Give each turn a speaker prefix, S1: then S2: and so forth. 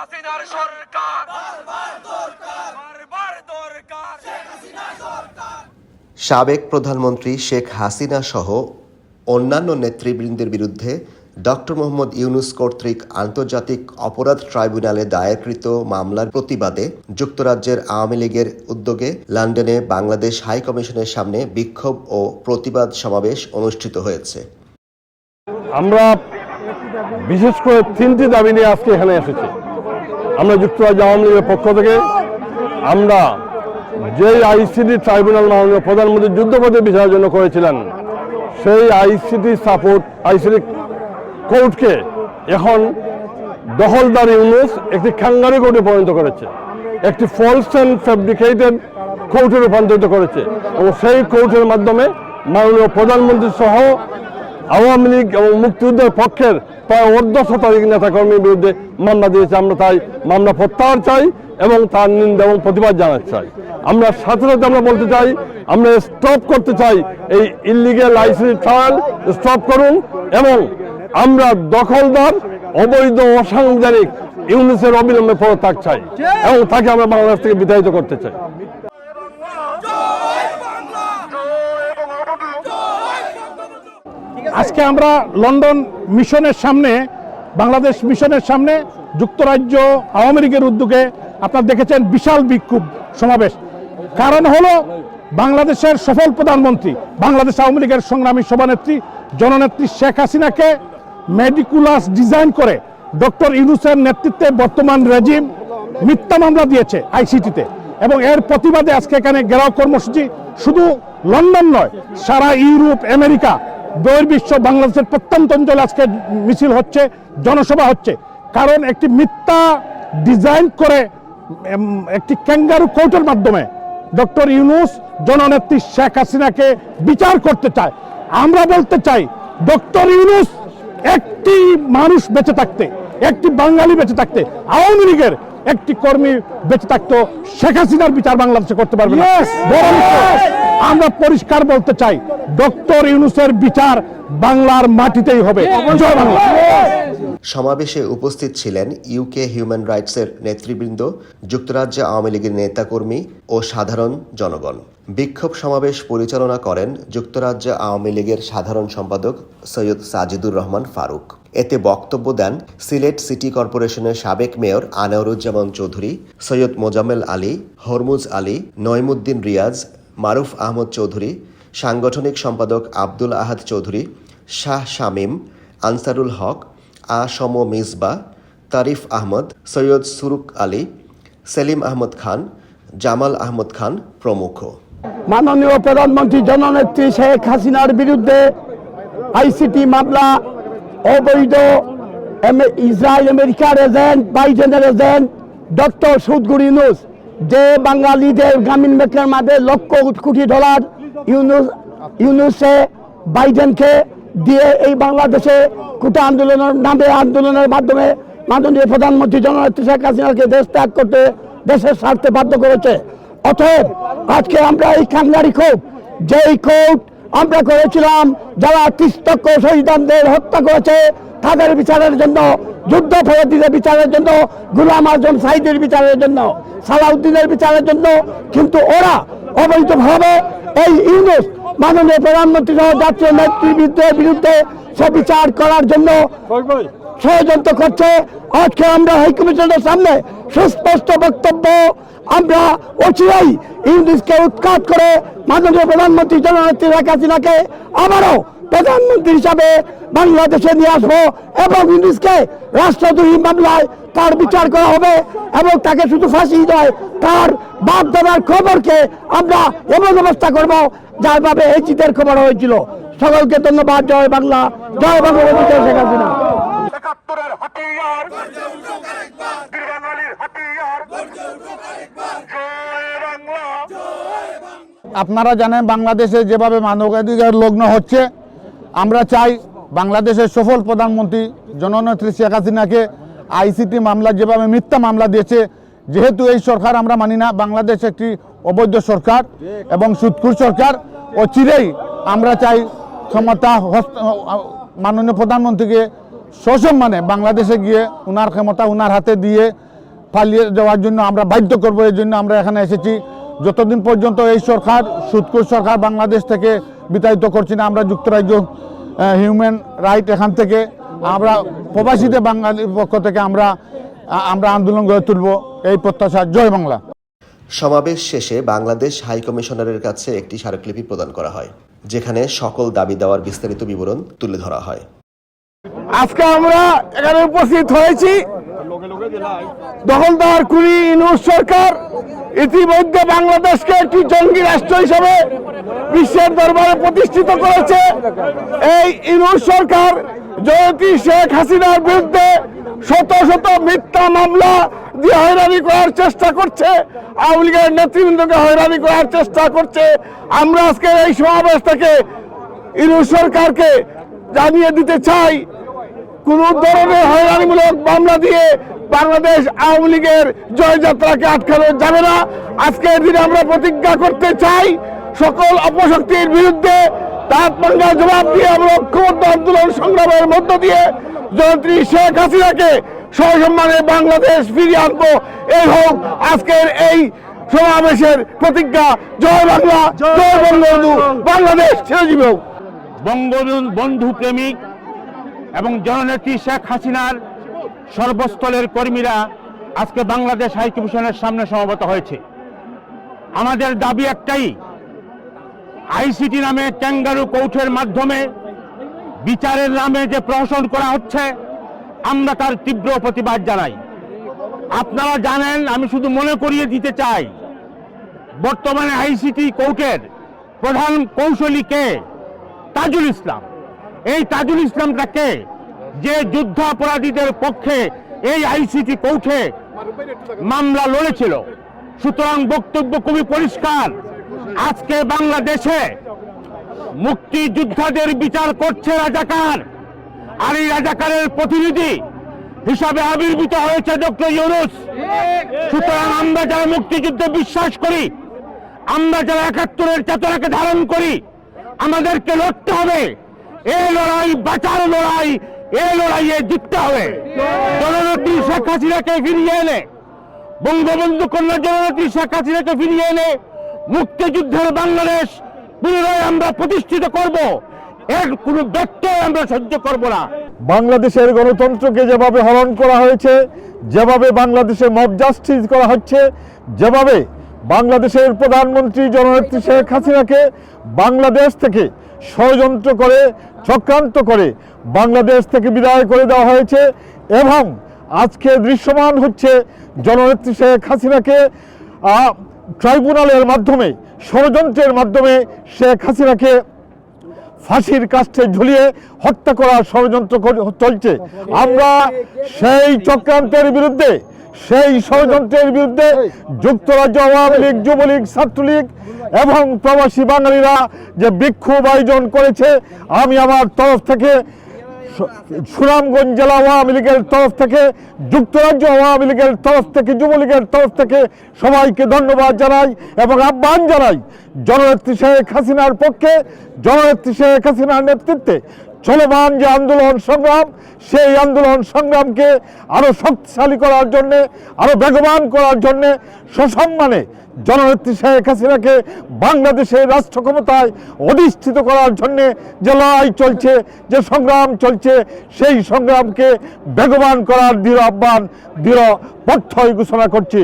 S1: হাসিনার সরকার। বারবার দরকার।
S2: সাবেক প্রধানমন্ত্রী শেখ হাসিনা সহ অন্যান্য নেতৃবৃন্দের বিরুদ্ধে ডক্টর মোহাম্মদ ইউনুস কর্তৃক আন্তর্জাতিক অপরাধ ট্রাইব্যুনালে দায়েরকৃত মামলার প্রতিবাদে যুক্তরাজ্যের আওয়ামী লীগের উদ্যোগে লন্ডনে বাংলাদেশ হাই কমিশনের সামনে বিক্ষোভ ও প্রতিবাদ সমাবেশ অনুষ্ঠিত হয়েছে।
S3: আমরা বিশেষ করে তিনটি দাবি নিয়ে আজকে এখানে এসেছি। আমরা যুক্তরাজ্য আওয়ামী লীগের পক্ষ থেকে আমরা যে আইসিটি ট্রাইব্যুনাল মাননীয় প্রধানমন্ত্রী যুদ্ধপথে বিচারের জন্য করেছিলেন, সেই আইসিটি সাপোর্ট আইসিটি কোর্টকে এখন দখলদার ইউনুস একটি খাঙ্গারি কোর্টে পরিণত করেছে, একটি ফলস অ্যান্ড ফ্যাব্রিকেটেড কোর্টে রূপান্তরিত করেছে এবং সেই কোর্টের মাধ্যমে মাননীয় প্রধানমন্ত্রী সহ আওয়ামী লীগ এবং মুক্তিযুদ্ধের পক্ষের প্রায় অর্ধ শতাধিক নেতাকর্মীর বিরুদ্ধে মামলা দিয়েছে। আমরা তাই মামলা প্রত্যাহার চাই এবং তার নিন্দা এবং প্রতিবাদ জানাতে চাই। আমরা সাথে সাথে আমরা বলতে চাই, আমরা স্টপ করতে চাই এই ইলিগেল আইসিডি ট্রায়াল স্টপ করুন এবং আমরা দখলদার, অবৈধ, অসাংবিধানিক ইউনিসের অবিলম্বে পদত্যাগ চাই এবং তাকে আমরা বাংলাদেশ থেকে বিতাড়িত করতে চাই।
S4: আজকে আমরা লন্ডন মিশনের সামনে, বাংলাদেশ মিশনের সামনে যুক্তরাজ্য আওয়ামী লীগের উদ্যোগে আপনারা দেখেছেন বিশাল বিক্ষোভ সমাবেশ। কারণ হলো বাংলাদেশের সফল প্রধানমন্ত্রী, বাংলাদেশ আওয়ামী লীগের সংগ্রামী সভানেত্রী, জননেত্রী শেখ হাসিনাকে মেডিকুলাস ডিজাইন করে ডক্টর ইউনুসের নেতৃত্বে বর্তমান রেজিম মিথ্যা মামলা দিয়েছে আইসিটিতে এবং এর প্রতিবাদে আজকে এখানে ঘেরাও কর্মসূচি শুধু লন্ডন নয়, সারা ইউরোপ, আমেরিকা বহির্বিশ্ব বাংলাদেশের প্রত্যন্ত অঞ্চলে আজকে মিছিল হচ্ছে জনসভা হচ্ছে। কারণ একটি মিথ্যা ডিজাইন করে একটি ক্যাঙ্গারু কোর্টের মাধ্যমে ডক্টর ইউনুস জননেত্রী শেখ হাসিনাকে বিচার করতে চায়। আমরা বলতে চাই ডক্টর ইউনুস একটি মানুষ বেঁচে থাকতে একটি বাঙালি বেঁচে থাকতে আওয়ামী লীগের একটি কর্মী বেঁচে থাকতো শেখ হাসিনার বিচার বাংলাদেশে করতে পারবে না। আমরা পরিষ্কার বলতে চাই ডক্টর ইউনুসের বিচার বাংলার মাটিতেই হবে।
S2: সমাবেশে উপস্থিত ছিলেন ইউকে হিউম্যান রাইটসের নেতৃবৃন্দ যুক্তরাজ্য আওয়ামী লীগের নেতাকর্মী ও সাধারণ জনগণ। বিক্ষোভ সমাবেশ পরিচালনা করেন যুক্তরাজ্য আওয়ামী লীগের সাধারণ সম্পাদক সৈয়দ সাজিদুর রহমান ফারুক। এতে বক্তব্য দেন সিলেট সিটি কর্পোরেশনের সাবেক মেয়র আনাউরুজ্জামান চৌধুরী সৈয়দ মোজাম্মেল আলী হরমুজ আলী নইমুদ্দিন রিয়াজ মারুফ আহমদ চৌধুরী, সাংগঠনিক সম্পাদক আব্দুল আহাদ চৌধুরী, শাহ শামীম, আনসারুল হক, আ সম মিসবা, তারিফ আহমদ, সৈয়দ সুরুক আলী, সেলিম আহমদ খান, জামাল আহমদ খান প্রমুখ।
S5: মাননীয় প্রধানমন্ত্রী জননেত্রী শেখ হাসিনার বিরুদ্ধে আইসিটি মামলা, অবৈধ ইসরায়েল আমেরিকার এজেন্ট বাইডেনের এজেন্ট, ডক্টর সুদগুর ইউনুস। যে বাঙালিদের গ্রামীণ ব্যাংকের মাঝে লক্ষ কোটি ডলার ইউনুস, ইউনুসে বাইডেনকে দিয়ে এই বাংলাদেশে কোটা আন্দোলনের নামে আন্দোলনের মাধ্যমে মাননীয় প্রধানমন্ত্রী জননেত্রী শেখ হাসিনাকে দেশ ত্যাগ করতে, দেশের স্বার্থে বাধ্য করেছে। অতএব আজকে আমরা এই কাঙ্গারি ক্ষোভ, যেই ক্ষোভ আমরা করেছিলাম, যারা তিস্তক্ষ শহীদানদের হত্যা করেছে, তাদের বিচারের জন্য যুদ্ধ ফেরতিদের বিচারের জন্য, গুলাম আজম সাইদের বিচারের জন্য, সালাউদ্দিনের বিচারের জন্য, কিন্তু ওরা অবৈধভাবে এই ইউনুস মাননীয় প্রধানমন্ত্রী সহ জাতীয় নেতৃবৃন্দের বিরুদ্ধে সে বিচার করার জন্য ষড়যন্ত্র করছে। আজকে আমরা হাইকমিশনের সামনে সুস্পষ্ট বক্তব্য, আমরা অচিরাই ইংলিশকে উৎখাত করে মাননীয় প্রধানমন্ত্রী জননেত্রী শেখ হাসিনাকে আবারও প্রধানমন্ত্রী হিসাবে বাংলাদেশে নিয়ে আসব এবং ইংলিশকে রাষ্ট্রদ্রোহী মামলায় তার বিচার করা হবে এবং তাকে শুধু ফাঁসি নয় তার বাপ দাদার খবরকে আমরা এমন ব্যবস্থা করব যার ভাবে এই চিতের খবর হয়েছিল। সকলকে ধন্যবাদ জয় বাংলা জয় বাংলা শেখ হাসিনা
S1: একাত্তরের হাতিয়ার হাতিয়ার। জয় বাংলা।
S6: আপনারা জানেন বাংলাদেশে যেভাবে মানবাধিকার লগ্ন হচ্ছে আমরা চাই বাংলাদেশের সফল প্রধানমন্ত্রী জননেত্রী শেখ হাসিনাকে আইসিটি মামলা যেভাবে মিথ্যা মামলা দিয়েছে, যেহেতু এই সরকার আমরা মানি না, বাংলাদেশ একটি অবৈধ সরকার এবং সুৎকুর সরকার অচিরেই আমরা চাই ক্ষমতা মাননীয় প্রধানমন্ত্রীকে সসম্মানে বাংলাদেশে গিয়ে উনার ক্ষমতা উনার হাতে দিয়ে পালিয়ে যাওয়ার জন্য আমরা বাধ্য করব এই জন্য আমরা এখানে এসেছি। যতদিন পর্যন্ত এই সরকার সুৎকুর সরকার বাংলাদেশ থেকে বিতাড়িত করছি না আমরা যুক্তরাজ্য হিউম্যান রাইট এখান থেকে আমরা প্রবাসীদের বাঙালির পক্ষ থেকে আমরা আমরা আন্দোলন গড়ে তুলব। এই প্রত্যাশা জয় বাংলা।
S2: সমাবেশ শেষে বাংলাদেশ হাই কমিশনারের কাছে একটি স্মারকলিপি প্রদান করা হয় যেখানে সকল দাবি দেওয়ার বিস্তারিত বিবরণ তুলে ধরা হয়।
S1: আজকে আমরা এখানে উপস্থিত হয়েছি। দখলদার কুড়ি ইউনুস সরকার ইতিমধ্যে বাংলাদেশকে একটি জঙ্গি রাষ্ট্র হিসেবে বিশ্বের দরবারে প্রতিষ্ঠিত করেছে। এই ইউনুস সরকার জয়তী শেখ হাসিনার বিরুদ্ধে শত শত মিথ্যা মামলা দিয়ে হয়রানি করার চেষ্টা করছে। আওয়ামী লীগের নেতৃবৃন্দকে হয়রানি করার চেষ্টা করছে। আমরা আজকে এই সমাবেশ থেকে ইউনুস সরকারকে জানিয়ে দিতে চাই কোন ধরনের হয়রানিমূলক মামলা দিয়ে বাংলাদেশ আওয়ামী লীগের জয়যাত্রাকে আটকানো যাবে না। আজকের দিনে আমরা প্রতিজ্ঞা করতে চাই সকল অপশক্তির বিরুদ্ধে পাঙ্গা জবাব দিয়ে আমরা ঐক্যবদ্ধ আন্দোলন সংগ্রামের মধ্য দিয়ে জয়ত্রী শেখ হাসিনাকে সসম্মানে বাংলাদেশ ফিরিয়ে আনব। এই হোক আজকের এই সমাবেশের প্রতিজ্ঞা। জয় বাংলা জয় বঙ্গবন্ধু বাংলাদেশ চিরজীবী হোক
S7: বঙ্গবন্ধু বন্ধু প্রেমিক এবং জননেত্রী শেখ হাসিনার সর্বস্থলের কর্মীরা আজকে বাংলাদেশ হাইকমিশনের সামনে সমবেত হয়েছে। আমাদের দাবি একটাই, আইসিটি নামে ট্যাঙ্গারু কৌঠের মাধ্যমে বিচারের নামে যে প্রহসন করা হচ্ছে, আমরা তার তীব্র প্রতিবাদ জানাই। আপনারা জানেন, আমি শুধু মনে করিয়ে দিতে চাই, বর্তমানে আইসিটি কোর্টের প্রধান কৌশলী কে? তাজুল ইসলাম। এই তাজুল ইসলামটাকে যে যুদ্ধাপরাধীদের পক্ষে এই আইসিটি কোর্টে মামলা লড়েছিল। সুতরাং বক্তব্য খুবই পরিষ্কার। আজকে বাংলাদেশে মুক্তিযোদ্ধাদের বিচার করছে রাজাকার। আর এই রাজাকারের প্রতিনিধি হিসাবে আবির্ভূত হয়েছে ডক্টর ইউনুস। সুতরাং আমরা যারা মুক্তিযুদ্ধে বিশ্বাস করি, আমরা যারা একাত্তরের চেতনাকে ধারণ করি, আমাদেরকে লড়তে হবে। এই লড়াই, বাঁচার লড়াই এই লড়াইয়ে জিততে হবে। জননেত্রী শেখ হাসিনাকে ফিরিয়ে এনে, বঙ্গবন্ধু কন্যা জননেত্রী শেখ হাসিনাকে ফিরিয়ে এনে, মুক্তিযুদ্ধের বাংলাদেশ পুনরায় আমরা প্রতিষ্ঠিত করব। এর কোনো ব্যত্যয় আমরা সহ্য করব না।
S8: বাংলাদেশের গণতন্ত্রকে যেভাবে হরণ করা হয়েছে, যেভাবে বাংলাদেশে মব জাস্টিস করা হচ্ছে, যেভাবে বাংলাদেশের প্রধানমন্ত্রী জননেত্রী শেখ হাসিনাকে বাংলাদেশ থেকে ষড়যন্ত্র করে, চক্রান্ত করে বাংলাদেশ থেকে বিদায় করে দেওয়া হয়েছে এবং আজকে দৃশ্যমান হচ্ছে জননেত্রী শেখ হাসিনাকে ট্রাইব্যুনালের মাধ্যমে, ষড়যন্ত্রের মাধ্যমে শেখ হাসিনাকে ফাঁসির কাছে ঝুলিয়ে হত্যা করার ষড়যন্ত্র চলছে। আমরা সেই চক্রান্তের বিরুদ্ধে সেই ষড়যন্ত্রের বিরুদ্ধে যুক্তরাজ্য আওয়ামী লীগ যুবলীগ ছাত্রলীগ এবং প্রবাসী বাঙালিরা যে বিক্ষোভ আয়োজন করেছে আমি আমার তরফ থেকে সুনামগঞ্জ জেলা আওয়ামী লীগের তরফ থেকে যুক্তরাজ্য আওয়ামী লীগের তরফ থেকে যুবলীগের তরফ থেকে সবাইকে ধন্যবাদ জানাই এবং আহ্বান জানাই জননেত্রী শেখ হাসিনার পক্ষে জননেত্রী শেখ হাসিনার নেতৃত্বে চলমান যে আন্দোলন সংগ্রাম, সেই আন্দোলন সংগ্রামকে আরও শক্তিশালী করার জন্যে, আরও বেগবান করার জন্যে সসম্মানে জননেত্রী শেখ হাসিনাকে বাংলাদেশের রাষ্ট্র ক্ষমতায় অধিষ্ঠিত করার জন্যে যে লড়াই চলছে, যে সংগ্রাম চলছে, সেই সংগ্রামকে বেগবান করার দৃঢ় আহ্বান, দৃঢ় পথ্যই ঘোষণা করছি।